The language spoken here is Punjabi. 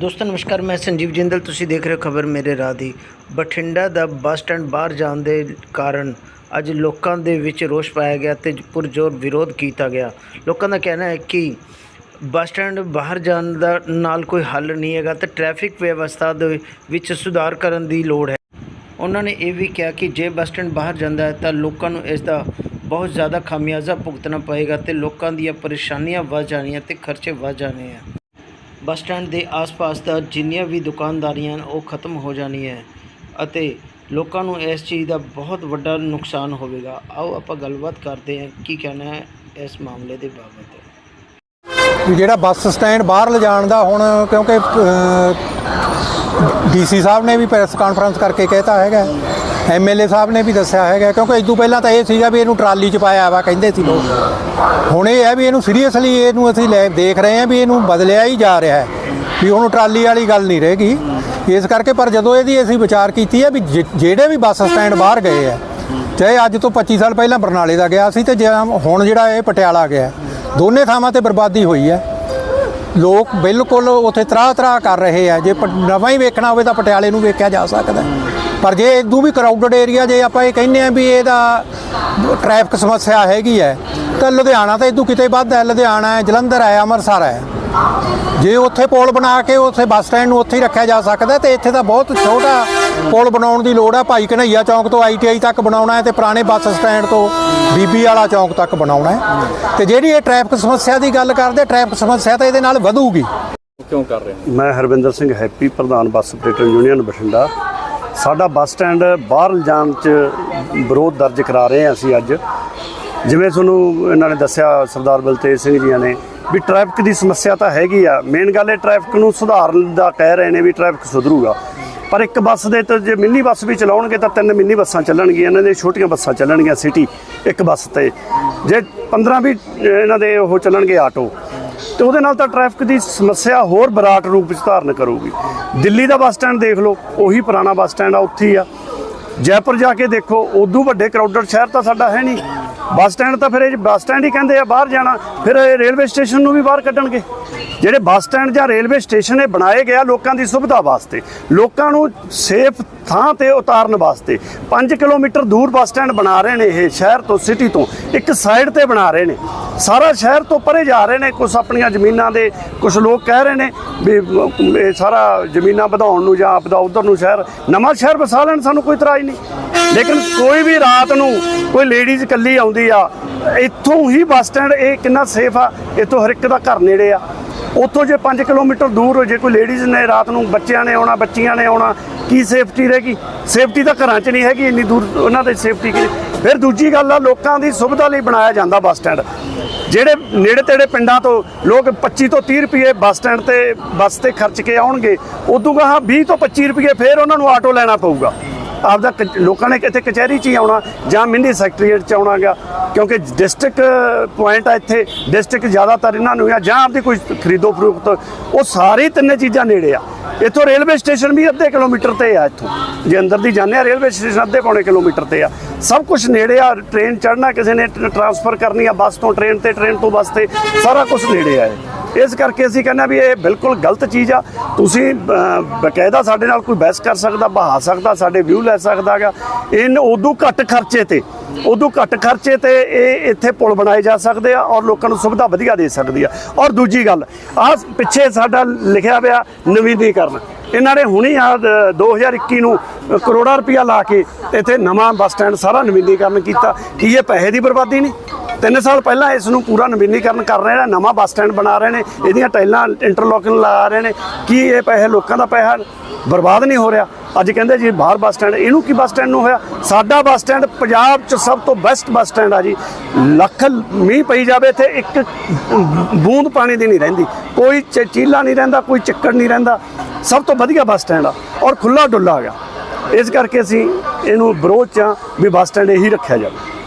ਦੋਸਤੋ, ਨਮਸਕਾਰ, ਮੈਂ ਸੰਜੀਵ ਜਿੰਦਲ। ਤੁਸੀਂ ਦੇਖ ਰਹੇ ਹੋ ਖਬਰ ਮੇਰੇ ਰਾਹ ਦੀ। ਬਠਿੰਡਾ ਦਾ ਬੱਸ ਸਟੈਂਡ ਬਾਹਰ ਜਾਣ ਦੇ ਕਾਰਨ ਅੱਜ ਲੋਕਾਂ ਦੇ ਵਿੱਚ ਰੋਸ ਪਾਇਆ ਗਿਆ ਤੇ ਪੁਰਜੋਰ ਵਿਰੋਧ ਕੀਤਾ ਗਿਆ। ਲੋਕਾਂ ਦਾ ਕਹਿਣਾ ਹੈ ਕਿ ਬੱਸ ਸਟੈਂਡ ਬਾਹਰ ਜਾਣ ਦਾ ਨਾਲ ਕੋਈ ਹੱਲ ਨਹੀਂ ਹੈਗਾ ਤੇ ਟ੍ਰੈਫਿਕ ਵਿਵਸਥਾ ਦੇ ਵਿੱਚ ਸੁਧਾਰ ਕਰਨ ਦੀ ਲੋੜ ਹੈ। ਉਹਨਾਂ ਨੇ ਇਹ ਵੀ ਕਿਹਾ ਕਿ ਜੇ ਬੱਸ ਸਟੈਂਡ ਬਾਹਰ ਜਾਂਦਾ ਹੈ ਤਾਂ ਲੋਕਾਂ ਨੂੰ ਇਸ ਦਾ ਬਹੁਤ ਜ਼ਿਆਦਾ ਖਾਮਿਆਜ਼ਾ ਭੁਗਤਣਾ ਪਏਗਾ ਤੇ ਲੋਕਾਂ ਦੀਆਂ ਪਰੇਸ਼ਾਨੀਆਂ ਵੱਧ ਜਾਣੀਆਂ ਤੇ ਖਰਚੇ ਵੱਧ ਜਾਣੇ ਆ। ਬੱਸ ਸਟੈਂਡ ਦੇ ਆਸ-ਪਾਸ ਦਾ ਜਿੰਨੀਆਂ ਵੀ ਦੁਕਾਨਦਾਰੀਆਂ ਹਨ ਉਹ ਖਤਮ ਹੋ ਜਾਣੀ ਹੈ ਅਤੇ ਲੋਕਾਂ ਨੂੰ ਇਸ ਚੀਜ਼ ਦਾ ਬਹੁਤ ਵੱਡਾ ਨੁਕਸਾਨ ਹੋਵੇਗਾ। ਆਓ ਆਪਾਂ ਗੱਲਬਾਤ ਕਰਦੇ ਹਾਂ ਕੀ ਕਹਿਣਾ ਹੈ ਇਸ ਮਾਮਲੇ ਦੇ ਬਾਬਤ। ਵੀ ਜਿਹੜਾ ਬੱਸ ਸਟੈਂਡ ਬਾਹਰ ਲਿਜਾਣ ਦਾ ਹੁਣ, ਕਿਉਂਕਿ ਡੀਸੀ ਸਾਹਿਬ ਨੇ ਵੀ ਪ੍ਰੈਸ ਕਾਨਫਰੰਸ ਕਰਕੇ ਕਹਿਤਾ ਹੈਗਾ। ਐਮਐਲਏ ਸਾਹਿਬ ਨੇ ਵੀ ਦੱਸਿਆ ਹੈਗਾ, ਕਿਉਂਕਿ ਇਸ ਤੋਂ ਪਹਿਲਾਂ ਤਾਂ ਇਹ ਸੀਗਾ ਵੀ ਇਹਨੂੰ ਟਰਾਲੀ 'ਚ ਪਾਇਆ ਵਾ, ਕਹਿੰਦੇ ਸੀ ਲੋਕ। ਹੁਣ ਇਹ ਹੈ ਵੀ ਇਹਨੂੰ ਸੀਰੀਅਸਲੀ ਇਹਨੂੰ ਅਸੀਂ ਲੈ ਦੇਖ ਰਹੇ ਹਾਂ ਵੀ ਇਹਨੂੰ ਬਦਲਿਆ ਹੀ ਜਾ ਰਿਹਾ ਹੈ, ਵੀ ਹੁਣ ਟਰਾਲੀ ਵਾਲੀ ਗੱਲ ਨਹੀਂ ਰਹੇਗੀ ਇਸ ਕਰਕੇ ਪਰ ਜਦੋਂ ਇਹਦੀ ਅਸੀਂ ਵਿਚਾਰ ਕੀਤੀ ਹੈ ਵੀ ਜਿਹੜੇ ਵੀ ਬੱਸ ਸਟੈਂਡ ਬਾਹਰ ਗਏ ਆ ਚਾਹੇ ਅੱਜ ਤੋਂ 25 ਸਾਲ ਪਹਿਲਾਂ ਬਰਨਾਲੇ ਦਾ ਗਿਆ ਸੀ ਤੇ ਜੇ ਹੁਣ ਜਿਹੜਾ ਇਹ ਪਟਿਆਲਾ ਗਿਆ, ਦੋਨੇ ਥਾਵਾਂ ਤੇ ਬਰਬਾਦੀ ਹੋਈ ਹੈ। ਲੋਕ ਬਿਲਕੁਲ ਉੱਥੇ ਤਰਾਹ ਤਰਾਹ ਕਰ ਰਹੇ ਆ। ਜੇ ਪ- ਨਵਾਂ ਹੀ ਵੇਖਣਾ ਹੋਵੇ ਤਾਂ ਪਟਿਆਲੇ ਨੂੰ ਵੇਖਿਆ ਜਾ ਸਕਦਾ ਪਰ ਜੇ ਇਦੋਂ ਵੀ ਕਰਾਊਡਡ ਏਰੀਆ ਜੇ ਆਪਾਂ ਇਹ ਕਹਿੰਦੇ ਆ ਵੀ ਇਹਦਾ ਟ੍ਰੈਫਿਕ ਸਮੱਸਿਆ ਹੈਗੀ ਹੈ, ਤਾਂ ਲੁਧਿਆਣਾ ਤਾਂ ਇਦੋਂ ਕਿਤੇ ਵੱਧ ਹੈ। ਲੁਧਿਆਣਾ ਹੈ, ਜਲੰਧਰ ਹੈ, ਅੰਮ੍ਰਿਤਸਰ ਹੈ। ਜੇ ਉੱਥੇ ਪੋਲ ਬਣਾ ਕੇ ਉੱਥੇ ਬੱਸ ਸਟੈਂਡ ਨੂੰ ਉੱਥੇ ਹੀ ਰੱਖਿਆ ਜਾ ਸਕਦਾ ਤੇ ਇੱਥੇ ਤਾਂ ਬਹੁਤ ਛੋਟਾ ਪੁਲ ਬਣਾਉਣ ਦੀ ਲੋੜ ਹੈ ਭਾਈ ਕਨਈਆ ਚੌਂਕ ਤੋਂ ਆਈਟੀਆਈ ਤੱਕ ਬਣਾਉਣਾ ਹੈ ਤੇ ਪੁਰਾਣੇ ਬੱਸ ਸਟੈਂਡ ਤੋਂ ਬੀਬੀ ਵਾਲਾ ਚੌਂਕ ਤੱਕ ਬਣਾਉਣਾ ਹੈ। ਤੇ ਜਿਹੜੀ ਇਹ ਟ੍ਰੈਫਿਕ ਸਮੱਸਿਆ ਦੀ ਗੱਲ ਕਰਦੇ ਟ੍ਰੈਫਿਕ ਸਮੱਸਿਆ ਤਾਂ ਇਹਦੇ ਨਾਲ ਵਧੂਗੀ। ਕਿਉਂ ਕਰ ਰਹੇ ਹੋ? ਮੈਂ ਹਰਵਿੰਦਰ ਸਿੰਘ ਹੈਪੀ ਪ੍ਰਧਾਨ ਬੱਸ ਆਪਰੇਟਰ ਯੂਨੀਅਨ ਬਠਿੰਡਾ। ਸਾਡਾ ਬੱਸ ਸਟੈਂਡ ਬਾਹਰ ਲਿਜਾਣ ਚ ਵਿਰੋਧ ਦਰਜ ਕਰਾ ਰਹੇ ਹਾਂ ਅਸੀਂ ਅੱਜ। ਜਿਵੇਂ ਤੁਹਾਨੂੰ ਇਹਨਾਂ ਨੇ ਦੱਸਿਆ ਸਰਦਾਰ ਬਲਤੇਜ ਸਿੰਘ ਜੀਆਂ ਨੇ ਵੀ ਟ੍ਰੈਫਿਕ ਦੀ ਸਮੱਸਿਆ ਤਾਂ ਹੈਗੀ ਆ। ਮੇਨ ਗੱਲ ਇਹ ਟ੍ਰੈਫਿਕ ਨੂੰ ਸੁਧਾਰਨ ਦਾ ਕਹਿ ਰਹੇ ਨੇ ਵੀ ਟ੍ਰੈਫਿਕ ਸੁਧਰੂਗਾ। ਪਰ ਇੱਕ ਬੱਸ ਦੇ ਤੇ ਜੇ ਮਿੰਨੀ ਬੱਸ ਵੀ ਚਲਾਉਣਗੇ ਤਾਂ ਤਿੰਨ ਮਿੰਨੀ ਬੱਸਾਂ ਚੱਲਣਗੀਆਂ। ਇਹਨਾਂ ਦੇ ਛੋਟੀਆਂ ਬੱਸਾਂ ਚੱਲਣਗੀਆਂ ਸਿਟੀ ਇੱਕ ਬੱਸ ਤੇ। ਜੇ 15 ਵੀ ਇਹਨਾਂ ਦੇ ਉਹ ਚੱਲਣਗੇ ਆਟੋ। ਤੇ ਉਹਦੇ ਨਾਲ ਤਾਂ ਟ੍ਰੈਫਿਕ ਦੀ ਸਮੱਸਿਆ ਹੋਰ ਬਰਾਟ ਰੂਪ ਵਿੱਚ ਧਾਰਨ ਕਰੂਗੀ। ਦਿੱਲੀ ਦਾ ਬੱਸ ਸਟੈਂਡ ਦੇਖ ਲਓ, ਉਹੀ ਪੁਰਾਣਾ ਬੱਸ ਸਟੈਂਡ ਆ, ਉੱਥੇ ਹੀ ਆ। ਜੈਪੁਰ ਜਾ ਕੇ ਦੇਖੋ, ਉਦੋਂ ਵੱਡੇ ਕਰਾਊਡਡ ਸ਼ਹਿਰ ਤਾਂ ਸਾਡਾ ਹੈ ਨਹੀਂ। ਬੱਸ ਸਟੈਂਡ ਤਾਂ ਫਿਰ ਇਹ ਬੱਸ ਸਟੈਂਡ ਹੀ ਕਹਿੰਦੇ ਆ, ਬਾਹਰ ਜਾਣਾ। ਫਿਰ ਇਹ ਰੇਲਵੇ ਸਟੇਸ਼ਨ ਨੂੰ ਵੀ ਬਾਹਰ ਕੱਢਣਗੇ। ਜਿਹੜੇ ਬੱਸ ਸਟੈਂਡ ਜਾਂ ਰੇਲਵੇ ਸਟੇਸ਼ਨ ਇਹ ਬਣਾਏ ਗਿਆ ਲੋਕਾਂ ਦੀ ਸੁਵਿਧਾ ਵਾਸਤੇ। ਲੋਕਾਂ ਨੂੰ ਸੇਫ ਥਾਂ ਤੇ ਉਤਾਰਨ ਵਾਸਤੇ। 5 ਕਿਲੋਮੀਟਰ ਦੂਰ ਬੱਸ ਸਟੈਂਡ ਬਣਾ ਰਹੇ ਨੇ ਇਹ ਸ਼ਹਿਰ ਤੋਂ, ਸਿਟੀ ਤੋਂ। ਇੱਕ ਸਾਈਡ ਤੇ ਬਣਾ ਰਹੇ ਨੇ। ਸਾਰਾ ਸ਼ਹਿਰ ਤੋਂ ਪਰੇ ਜਾ ਰਹੇ ਨੇ। ਕੁਝ ਆਪਣੀਆਂ ਜ਼ਮੀਨਾਂ ਦੇ ਕੁਝ ਲੋਕ ਕਹਿ ਰਹੇ ਨੇ ਵੀ, ਇਹ ਸਾਰਾ ਜ਼ਮੀਨਾਂ ਵਧਾਉਣ ਨੂੰ ਜਾਂ ਆਪਦਾ ਉਧਰ ਨੂੰ ਸ਼ਹਿਰ, ਨਵਾਂ ਸ਼ਹਿਰ ਵਸਾ ਲੈਣ ਸਾਨੂੰ ਕੋਈ ਇਤਰਾਜ਼ ਨਹੀਂ। ਲੇਕਿਨ ਕੋਈ ਵੀ ਰਾਤ ਨੂੰ ਕੋਈ ਲੇਡੀਜ਼ ਇਕੱਲੀ ਆਉਂਦੀ ਆ, ਇੱਥੋਂ ਹੀ ਬੱਸ ਸਟੈਂਡ, ਇਹ ਕਿੰਨਾ ਸੇਫ ਆ, ਇੱਥੋਂ ਹਰ ਇੱਕ ਦਾ ਘਰ ਨੇੜੇ ਆ। ਉੱਥੋਂ ਜੇ 5 ਕਿਲੋਮੀਟਰ ਦੂਰ ਜੇ, ਕੋਈ ਲੇਡੀਜ਼ ਨੇ ਰਾਤ ਨੂੰ ਬੱਚਿਆਂ ਨੇ ਆਉਣਾ, ਬੱਚੀਆਂ ਨੇ ਆਉਣਾ, ਕੀ ਸੇਫਟੀ ਰਹੇਗੀ? ਸੇਫਟੀ ਤਾਂ ਘਰਾਂ 'ਚ ਨਹੀਂ ਹੈਗੀ, ਇੰਨੀ ਦੂਰ ਉਹਨਾਂ ਦੀ ਸੇਫਟੀ ਕੀ? ਫਿਰ ਦੂਜੀ ਗੱਲ ਆ, ਲੋਕਾਂ ਦੀ ਸੁਵਿਧਾ ਲਈ ਬਣਾਇਆ ਜਾਂਦਾ ਬੱਸ ਸਟੈਂਡ। ਜਿਹੜੇ ਨੇੜੇ ਤੇੜੇ ਪਿੰਡਾਂ ਤੋਂ ਲੋਕ 25 ਤੋਂ 30 ਰੁਪਏ ਬੱਸ ਸਟੈਂਡ ਤੇ ਬੱਸ ਤੇ ਖਰਚ ਕੇ ਆਉਣਗੇ, ਉਦੋਂ ਗਾਹਾਂ 20 ਤੋਂ 25 ਰੁਪਏ ਫਿਰ ਉਹਨਾਂ ਨੂੰ ਆਟੋ ਲੈਣਾ ਪਊਗਾ। ਆਪਦਾ ਕ- ਲੋਕਾਂ ਨੇ ਇੱਥੇ ਕਚਹਿਰੀ 'ਚ ਹੀ ਆਉਣਾ ਜਾਂ ਮਿੰਨੀ ਸੈਕਟਰੀਏਟ 'ਚ ਆਉਣਾ ਗਾ ਕਿਉਂਕਿ ਡਿਸਟ੍ਰਿਕਟ ਪੁਆਇੰਟ ਆ ਇੱਥੇ, ਡਿਸਟ੍ਰਿਕਟ ਜ਼ਿਆਦਾਤਰ ਇਹਨਾਂ ਨੂੰ ਆ ਜਾਂ ਆਪਦੀ ਕੋਈ ਖਰੀਦੋ ਫਰੋਖਤ, ਉਹ ਸਾਰੇ ਤਿੰਨੇ ਚੀਜ਼ਾਂ ਨੇੜੇ ਆ। ਇੱਥੋਂ ਰੇਲਵੇ ਸਟੇਸ਼ਨ ਵੀ ਅੱਧੇ ਕਿਲੋਮੀਟਰ ਤੇ ਆ ਇੱਥੋਂ। ਜੇ ਅੰਦਰ ਦੀ ਜਾਂਦੇ ਆ, ਰੇਲਵੇ ਸਟੇਸ਼ਨ ਅੱਧੇ ਪੌਣੇ ਕਿਲੋਮੀਟਰ ਤੇ ਆ। ਸਭ ਕੁਝ ਨੇੜੇ ਆ, ਟ੍ਰੇਨ ਚੜ੍ਹਨਾ ਕਿਸੇ ਨੇ ਟ੍ਰਾਂਸਫਰ ਕਰਨੀ ਆ, ਬੱਸ ਤੋਂ, ਟ੍ਰੇਨ ਤੇ, ਟ੍ਰੇਨ ਤੋਂ ਬੱਸ ਤੇ, ਸਾਰਾ ਕੁਝ ਨੇੜੇ ਆ ਇਹ। ਇਸ ਕਰਕੇ ਅਸੀਂ ਕਹਿੰਦੇ ਆ ਵੀ ਇਹ ਬਿਲਕੁਲ ਗਲਤ ਚੀਜ਼ ਆ। ਤੁਸੀਂ ਬਕਾਇਦਾ ਸਾਡੇ ਨਾਲ ਕੋਈ ਬਹਿਸ ਕਰ ਸਕਦਾ ਬਹਾ ਸਕਦਾ, ਸਾਡੇ ਵਿਊ ਲੈ ਸਕਦਾਗਾ ਇਨ ਉਦੋਂ ਘੱਟ ਖਰਚੇ ਤੇ, ਉਦੋਂ ਘੱਟ ਖਰਚੇ ਤੇ ਇਹ ਇੱਥੇ ਪੁਲ ਬਣਾਏ ਜਾ ਸਕਦੇ ਆ ਔਰ ਲੋਕਾਂ ਨੂੰ ਸੁਵਿਧਾ ਵਧੀਆ ਦੇ ਸਕਦੀ ਆ। ਔਰ ਦੂਜੀ ਗੱਲ, ਆ ਪਿੱਛੇ ਸਾਡਾ ਲਿਖਿਆ ਪਿਆ ਨਵੀਨੀਕਰਨ। ਇਹਨਾਂ ਨੇ ਹੁਣੀ ਆ 2021 ਨੂੰ ਕਰੋੜਾਂ ਰੁਪਇਆ ਲਾ ਕੇ ਇੱਥੇ ਨਵਾਂ ਬੱਸ ਸਟੈਂਡ ਸਾਰਾ ਨਵੀਨੀਕਰਨ ਕੀਤਾ। ਕੀ ਇਹ ਪੈਸੇ ਦੀ ਬਰਬਾਦੀ ਨਹੀਂ? ਤਿੰਨ ਸਾਲ ਪਹਿਲਾਂ ਇਸ ਨੂੰ ਪੂਰਾ ਨਵੀਨੀਕਰਨ ਕਰ ਰਹੇ ਨੇ, ਨਵਾਂ ਬੱਸ ਸਟੈਂਡ ਬਣਾ ਰਹੇ ਨੇ, ਇਹਦੀਆਂ ਟਾਈਲਾਂ ਇੰਟਰਲੋਕਿੰਗ ਲਗਾ ਰਹੇ ਨੇ। ਕੀ ਇਹ ਪੈਸੇ, ਲੋਕਾਂ ਦਾ ਪੈਸਾ ਬਰਬਾਦ ਨਹੀਂ ਹੋ ਰਿਹਾ? ਅੱਜ ਕਹਿੰਦੇ ਜੀ ਬਾਹਰ ਬੱਸ ਸਟੈਂਡ, ਇਹਨੂੰ ਕੀ ਬੱਸ ਸਟੈਂਡ ਨੂੰ ਹੋਇਆ? ਸਾਡਾ ਬੱਸ ਸਟੈਂਡ ਪੰਜਾਬ 'ਚ ਸਭ ਤੋਂ ਬੈਸਟ ਬੱਸ ਸਟੈਂਡ ਆ ਜੀ। ਲੱਖ ਮੀਂਹ ਪਈ ਜਾਵੇ ਇੱਥੇ, ਇੱਕ ਬੂੰਦ ਪਾਣੀ ਦੀ ਨਹੀਂ ਰਹਿੰਦੀ। ਕੋਈ ਚ- ਚੀਲਾ ਨਹੀਂ ਰਹਿੰਦਾ, ਕੋਈ ਚੱਕਰ ਨਹੀਂ ਰਹਿੰਦਾ। ਸਭ ਤੋਂ ਵਧੀਆ ਬੱਸ ਸਟੈਂਡ ਆ ਔਰ ਖੁੱਲਾ ਡੁੱਲਾ ਹੈਗਾ। ਇਸ ਕਰਕੇ ਅਸੀਂ ਇਹਨੂੰ ਵਿਰੋਧ ਚ ਆ ਵੀ ਬੱਸ ਸਟੈਂਡ ਇਹੀ ਰੱਖਿਆ ਜਾਵੇ।